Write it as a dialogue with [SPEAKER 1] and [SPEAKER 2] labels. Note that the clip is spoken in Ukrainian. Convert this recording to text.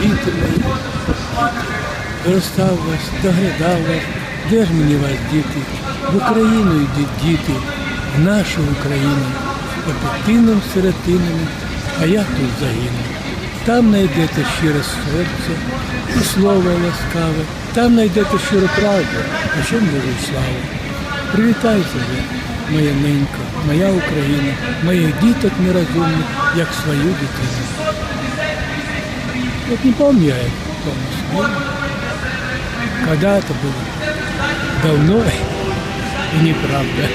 [SPEAKER 1] діти мої, виростав вас, доглядав вас. Де ж мені вас, діти? В Україну йдіть, діти, в нашу Україну, по дитинам сиротинам, а я тут загину. Там знайдете щире серце і слово ласкаве, там знайдете щиру правду, а ще Божу славу. Привітайте моя ненька, моя Україна, моїх діток нерозумних, як свою дитину. Вот не помню я это полностью. Когда это было? Давно и неправда.